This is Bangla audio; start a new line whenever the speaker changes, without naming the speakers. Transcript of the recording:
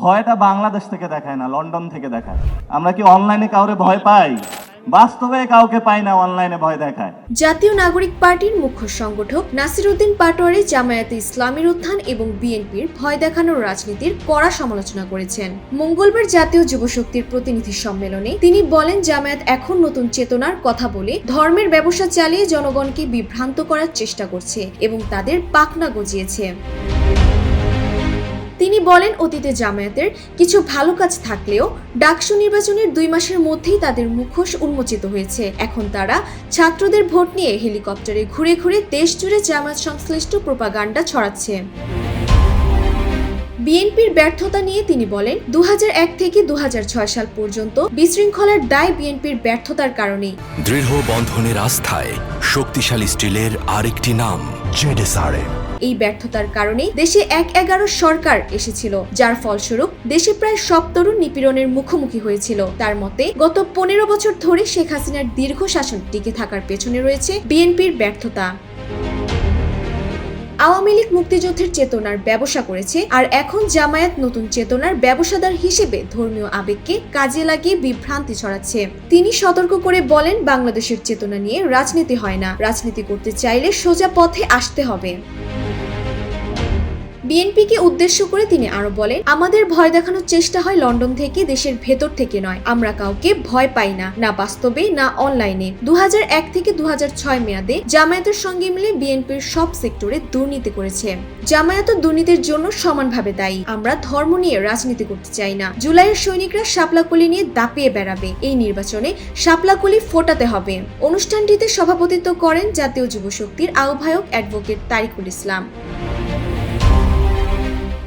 ভয়টা বাংলাদেশ থেকে দেখায় না, লন্ডন থেকে দেখায়। আমরা কি অনলাইনে কাউরে ভয় পাই? বাস্তবে কাউকে পাই না, অনলাইনে ভয় দেখায়।
জাতীয় নাগরিক পার্টির মুখ্য সংগঠক নাসিরউদ্দিন পাটোয়ারি জামায়াতে ইসলামীর উত্থান এবং বিএনপির ভয় দেখানোর রাজনীতির কড়া সমালোচনা করেছেন। মঙ্গলবার জাতীয় যুবশক্তির প্রতিনিধি সম্মেলনে তিনি বলেন, জামায়াত এখন নতুন চেতনার কথা বলে ধর্মের ব্যবসা চালিয়ে জনগণকে বিভ্রান্ত করার চেষ্টা করছে এবং তাদের পাকনা গজিয়েছে। তিনি বলেন অতীতে জামায়াতের কিছু ভালো কাজ থাকলেও ডাকসু নির্বাচনের দুই মাসের মধ্যেই তাদের মুখোশ উন্মোচিত হয়েছে। এখন তারা ছাত্রদের ভোট নিয়ে হেলিকপ্টারে ঘুরে ঘুরে দেশ জুড়ে জামায়াত সংশ্লিষ্ট প্রোপাগান্ডা ছড়াচ্ছে। বিএনপির ব্যর্থতা নিয়ে তিনি বলেন দু হাজার এক থেকে দু হাজার ছয় সাল পর্যন্ত বিশৃঙ্খলার দায় বিএনপির ব্যর্থতার কারণে
দৃঢ় বন্ধনের আস্থায় শক্তিশালী স্টিলের আরেকটি নাম, জেডেসআরএম।
এই ব্যর্থতার কারণেই দেশে এক এগারো সরকার এসেছিল, যার ফলস্বরূপ দেশে প্রায় সব তরুণ নিপীড়নের মুখোমুখি হয়েছিল। তার মতে, গত পনেরো বছর ধরে শেখ হাসিনার দীর্ঘ শাসন টিকে থাকার পেছনে রয়েছে বিএনপির ব্যর্থতা। আওয়ামী লীগ মুক্তিযুদ্ধের চেতনার ব্যবসা করেছে আর এখন জামায়াত নতুন চেতনার ব্যবসাদার হিসেবে ধর্মীয় আবেগকে কাজে লাগিয়ে বিভ্রান্তি ছড়াচ্ছে। তিনি সতর্ক করে বলেন, বাংলাদেশের চেতনা নিয়ে রাজনীতি হয় না। রাজনীতি করতে চাইলে সোজা পথে আসতে হবে। বিএনপিকে উদ্দেশ্য করে তিনি আরও বলেন, আমাদের ভয় দেখানোর চেষ্টা হয় লন্ডন থেকে, দেশের ভেতর থেকে নয়। আমরা কাউকে ভয় পাই না না বাস্তবে, না অনলাইনে। দুহাজার এক থেকে দুহাজার ছয় মেয়াদে জামায়াতের সঙ্গে মিলে বিএনপির সব সেক্টরে দুর্নীতি করেছে। জামায়াত দুর্নীতির জন্য সমানভাবে দায়ী। আমরা ধর্ম নিয়ে রাজনীতি করতে চাই না। জুলাইয়ের সৈনিকরা শাপলাকুলি নিয়ে দাপিয়ে বেড়াবে। এই নির্বাচনে শাপলাকুলি ফোটাতে হবে। অনুষ্ঠানটিতে সভাপতিত্ব করেন জাতীয় যুব শক্তির আহ্বায়ক advocate Tarikul Islam.